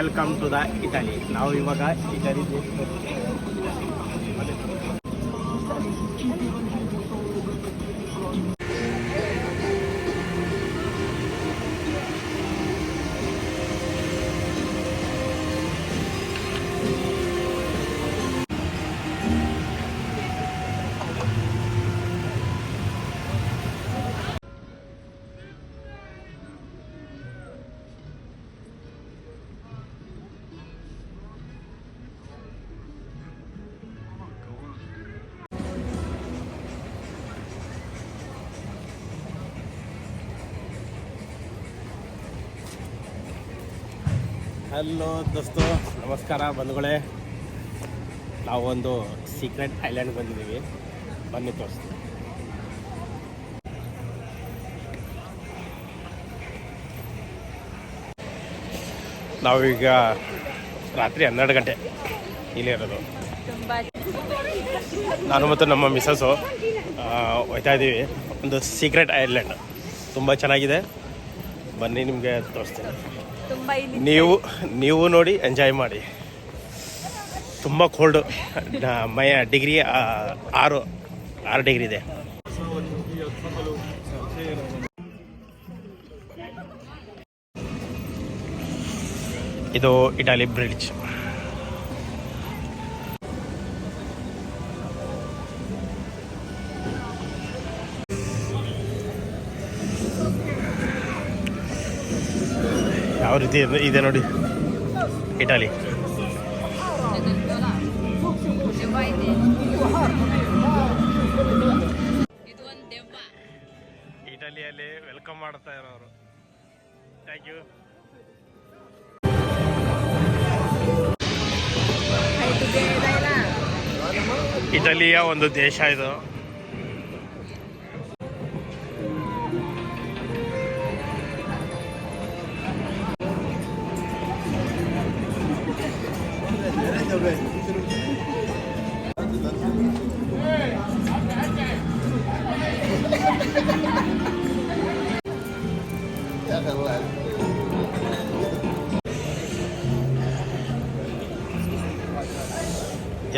Welcome to the Italy ನಾವು ಇವಾಗ Italy hello ದೋಸ್ತು. ನಮಸ್ಕಾರ, ಬಂಧುಗಳೇ. ನಾವೊಂದು ಸೀಕ್ರೆಟ್ ಐಲ್ಯಾಂಡ್ ಬಂದಿದ್ದೀವಿ. ಬನ್ನಿ ತೋರಿಸ್ತೀವಿ ನಾವೀಗ ರಾತ್ರಿ ಹನ್ನೆರಡು ಗಂಟೆ ಇಲ್ಲೇ ಇರೋದು. ನಾನು ಮತ್ತು ನಮ್ಮ ಮಿಸಸ್ಸು ಹೋಯ್ತಾ ಇದ್ದೀವಿ. ಒಂದು ಸೀಕ್ರೆಟ್ ಐಲ್ಯಾಂಡ್ ತುಂಬ ಚೆನ್ನಾಗಿದೆ. ಬನ್ನಿ ನಿಮಗೆ ತೋರಿಸ್ತೀನಿ. ನೀವು ನೀವು ನೋಡಿ ಎಂಜಾಯ್ ಮಾಡಿ. ತುಂಬ ಕೋಲ್ಡು ಮೈ ಡಿಗ್ರಿ ಆರು ಆರು ಡಿಗ್ರಿ ಇದೆ. ಇದು ಇಟಾಲಿ ಬ್ರಿಡ್ಜ್ ಯಾವ ರೀತಿ ಇದೆ- ನೋಡಿ ಇಟಾಲಿ. ಇಟಲಿಯಲ್ಲಿ ವೆಲ್ಕಮ್ ಮಾಡ್ತಾ ಇರೋರು. ಥ್ಯಾಂಕ್ ಯು ಇಟಲಿಯ ಒಂದು ದೇಶ ಇದು.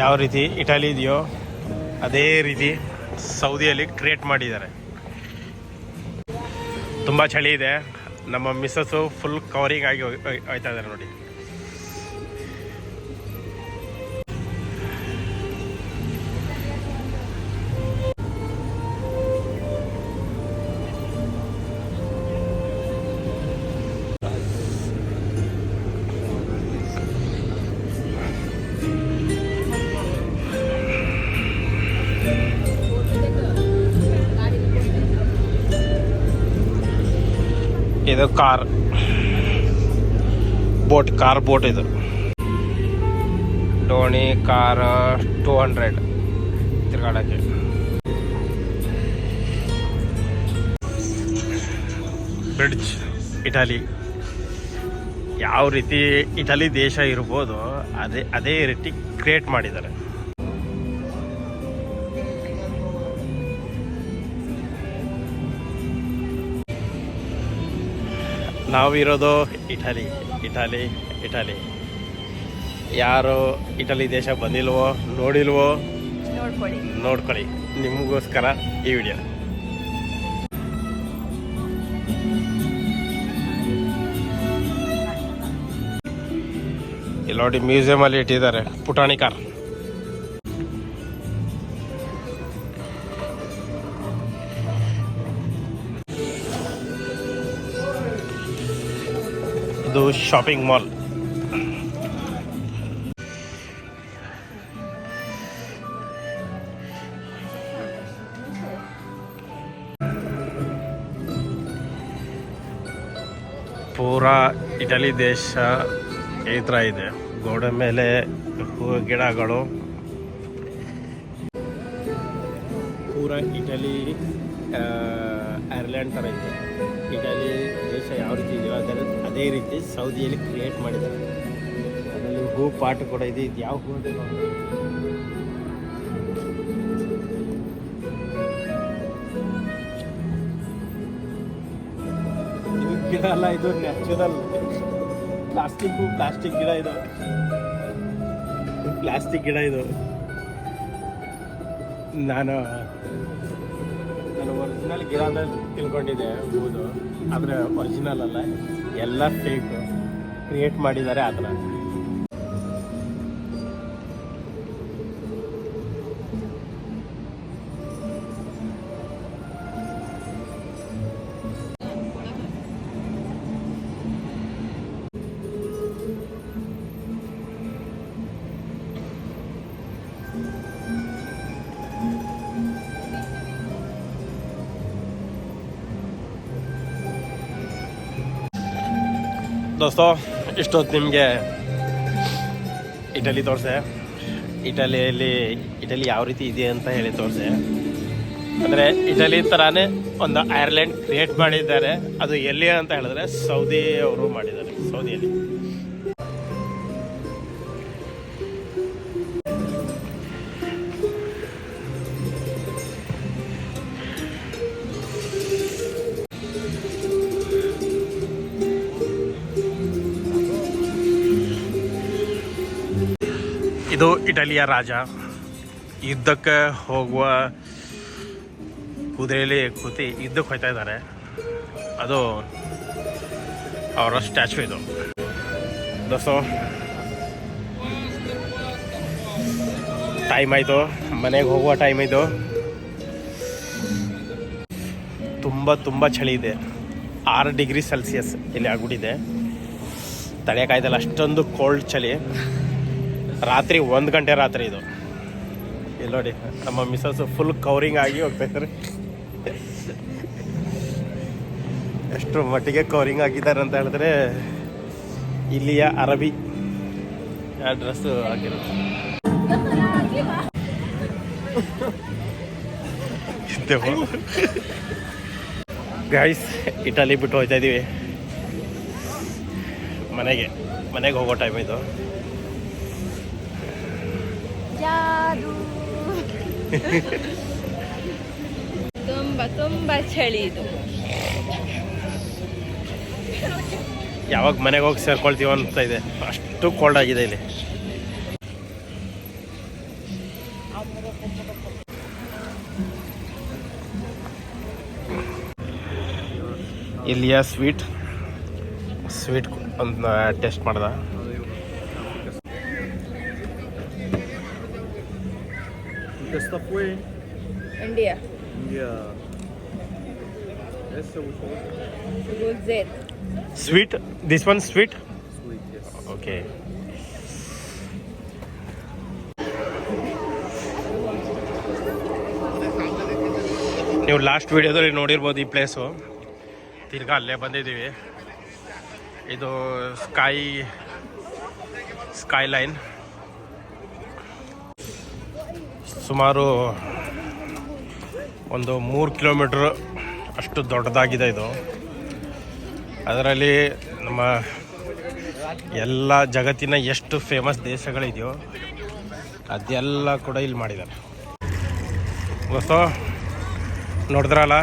ಯಾವ ರೀತಿ ಇಟಲಿ ಇದೆಯೋ ಅದೇ ರೀತಿ ಸೌದಿಯಲ್ಲಿ ಕ್ರಿಯೇಟ್ ಮಾಡಿದ್ದಾರೆ. ತುಂಬ ಚಳಿ ಇದೆ. ನಮ್ಮ ಮಿಸ್ಸಸ್ಸು ಫುಲ್ ಕವರಿಂಗ್ ಆಗಿ ಹೋಗ್ತಾ ಇದ್ದಾರೆ ನೋಡಿ. ಇದು ಕಾರ್. ಬೋಟ್ ಕಾರ್ ಬೋಟ್ ಇದು. ಡೋಣಿ car two hundred ತಿರ್ಗಾಡಕ್ಕೆ. Bridge, Italy. ಯಾವ ರೀತಿ ಇಟಲಿ ದೇಶ ಇರ್ಬೋದು, ಅದೇ ಅದೇ ರೀತಿ ಕ್ರಿಯೇಟ್ ಮಾಡಿದ್ದಾರೆ. ನಾವಿರೋದು ಇಟಲಿ ಇಟಲಿ ಇಟಲಿ. ಯಾರು ಇಟಲಿ ದೇಶ ಬಂದಿಲ್ವೋ ನೋಡಿಲ್ವೋ ನೋಡ್ಕೊಳ್ಳಿ. ನೋಡ್ಕೊಳ್ಳಿ. ನಿಮಗೋಸ್ಕರ ಈ ವಿಡಿಯೋ. ಇಲ್ಲಿ ನೋಡಿ ಮ್ಯೂಸಿಯಮಲ್ಲಿ ಇಟ್ಟಿದ್ದಾರೆ. ಪುಟಾಣಿ ಕಾರ್. ಇದು ಶಾಪಿಂಗ್ ಮಾಲ್ ಪೂರಾ ಇಟಲಿ ದೇಶ ಈ ಥರ ಇದೆ. ಗೋಡೆ ಮೇಲೆ ಹೂವು ಗಿಡಗಳು. ಪೂರಾ ಇಟಲಿ ಐರ್ಲ್ಯಾಂಡ್ ಥರ ಇದೆ. ಇಟಲಿ, ದೇಶ ಯಾವ ರೀತಿ ಇದೆಯೋ ಅದರ ಅದೇ ರೀತಿ ಸೌದಿಯಲ್ಲಿ ಕ್ರಿಯೇಟ್ ಮಾಡಿದ್ದಾರೆ. ಅದರಲ್ಲಿ ಹೂ ಪಾಟ್ ಕೂಡ ಇದೆ. ಇದು ಯಾವ ಹೂ ಇದು ಗಿಡ ಅಲ್ಲ, ಇದು ನ್ಯಾಚುರಲ್ ಪ್ಲಾಸ್ಟಿಕ್ ಪ್ಲಾಸ್ಟಿಕ್ ಗಿಡ ಇದು. ಪ್ಲಾಸ್ಟಿಕ್ ಗಿಡ ಇದು. ನಾನು ಒರಿಜಿನಲ್ ಗಿಡ ಅಂತ ತಿಳ್ಕೊಂಡಿದ್ದೆ ಹೂದು. ಆದರೆ ಒರಿಜಿನಲ್ ಅಲ್ಲ. ಎಲ್ಲ ಫೇಕ್ ಕ್ರಿಯೇಟ್ ಮಾಡಿದ್ದಾರೆ ಆ ದೋಸ್ತೋ, ಇಷ್ಟೊತ್ತು ನಿಮಗೆ ಇಟಲಿ ತೋರಿಸೆ. ಇಟಲಿಯಲ್ಲಿ ಇಟಲಿ ಯಾವ ರೀತಿ ಇದೆ ಅಂತ ಹೇಳಿ ತೋರಿಸೆ. ಅಂದರೆ ಇಟಲಿ ಥರಾನೇ ಒಂದು ಐರ್ಲೆಂಡ್ ಕ್ರಿಯೇಟ್ ಮಾಡಿದ್ದಾರೆ. ಅದು ಎಲ್ಲಿ ಅಂತ ಹೇಳಿದ್ರೆ ಸೌದಿ ಅವರು ಮಾಡಿದ್ದಾರೆ ಸೌದಿಯಲ್ಲಿ ಇದು ಇಟಲಿಯ ರಾಜ. ಯುದ್ಧಕ್ಕೆ ಹೋಗುವ ಕುದುರೆಯಲ್ಲಿ ಕೂತಿ ಯುದ್ಧಕ್ಕೆ ಹೋಗ್ತಾ ಇದ್ದಾರೆ. ಅದು ಅವರ ಸ್ಟ್ಯಾಚು ಇದು. ದೋಸ್ತೋ ಟೈಮ್ ಆಯಿತು. ಮನೆಗೆ ಹೋಗುವ ಟೈಮ್ ಇದು. ತುಂಬ ತುಂಬ ಚಳಿ ಇದೆ. ಆರು ಡಿಗ್ರಿ ಸೆಲ್ಸಿಯಸ್ ಇಲ್ಲಿ ಆಗ್ಬಿಟ್ಟಿದೆ. ತಡೆಯೋಕ್ಕಾಯ್ತಲ್ಲ ಅಷ್ಟೊಂದು ಕೋಲ್ಡ್ ಚಳಿ. ರಾತ್ರಿ ಒಂದು ಗಂಟೆ ರಾತ್ರಿ ಇದು. ಇಲ್ಲಿ ನೋಡಿ, ನಮ್ಮ ಮಿಸಸ್ ಫುಲ್ ಕವರಿಂಗ್ ಆಗಿ ಹೋಗ್ತಾ ಇದ್ದಾರೆ ಎಷ್ಟು ಮಟ್ಟಿಗೆ ಕವರಿಂಗ್ ಆಗಿದ್ದಾರೆ ಅಂತ ಹೇಳಿದ್ರೆ, ಇಲ್ಲಿಯ ಅರಬಿ ಡ್ರೆಸ್ ಹಾಕಿರುತ್ತೆ ಗೈಸ್ ಇಟಲಿ ಬಿಟ್ಟು ಹೋಗ್ತಾ ಇದ್ದೀವಿ ಮನೆಗೆ ಮನೆಗೆ ಹೋಗೋ ಟೈಮ್ ಇದು. ಜಾದು ತುಂಬಾ ತುಂಬಾ ಚಳಿ ಇದು. ಯಾವಾಗ ಮನೆಗೆ ಹೋಗಿ ಸೇರ್ಕೊಳ್ತೀವ ಅಂತ ಇದೆ. ಅಷ್ಟು ಕೋಲ್ಡ್ ಆಗಿದೆ ಇಲ್ಲಿ. ಇಲ್ಲಿಯ ಸ್ವೀಟ್ ಸ್ವೀಟ್ ಒಂದು ಟೆಸ್ಟ್ ಮಾಡ್ದ. Esta fue India India. Essa was ಗುಲ್ಜೇತ್ sweet this one sweet sweet, yes. Okay ನೀವು ಲಾಸ್ಟ್ ವಿಡಿಯೋದಲ್ಲಿ ನೋಡಿರ್ಬೋದು ಈ ಪ್ಲೇಸು ತಿರ್ಗಾ ಅಲ್ಲೇ ಬಂದಿದ್ದೀವಿ ಇದು ಸ್ಕೈ ಸ್ಕೈ ಸುಮಾರು ಒಂದು ಮೂರು ಕಿಲೋಮೀಟ್ರ್ ಅಷ್ಟು ದೊಡ್ಡದಾಗಿದೆ ಇದು. ಅದರಲ್ಲಿ ನಮ್ಮ ಎಲ್ಲ ಜಗತ್ತಿನ ಎಷ್ಟು ಫೇಮಸ್ ದೇಶಗಳಿದೆಯೋ ಅದೆಲ್ಲ ಕೂಡ ಇಲ್ಲಿ ಮಾಡಿದ್ದಾರೆ. ಗೊತ್ತೋ, ನೋಡಿದ್ರಲ್ಲ?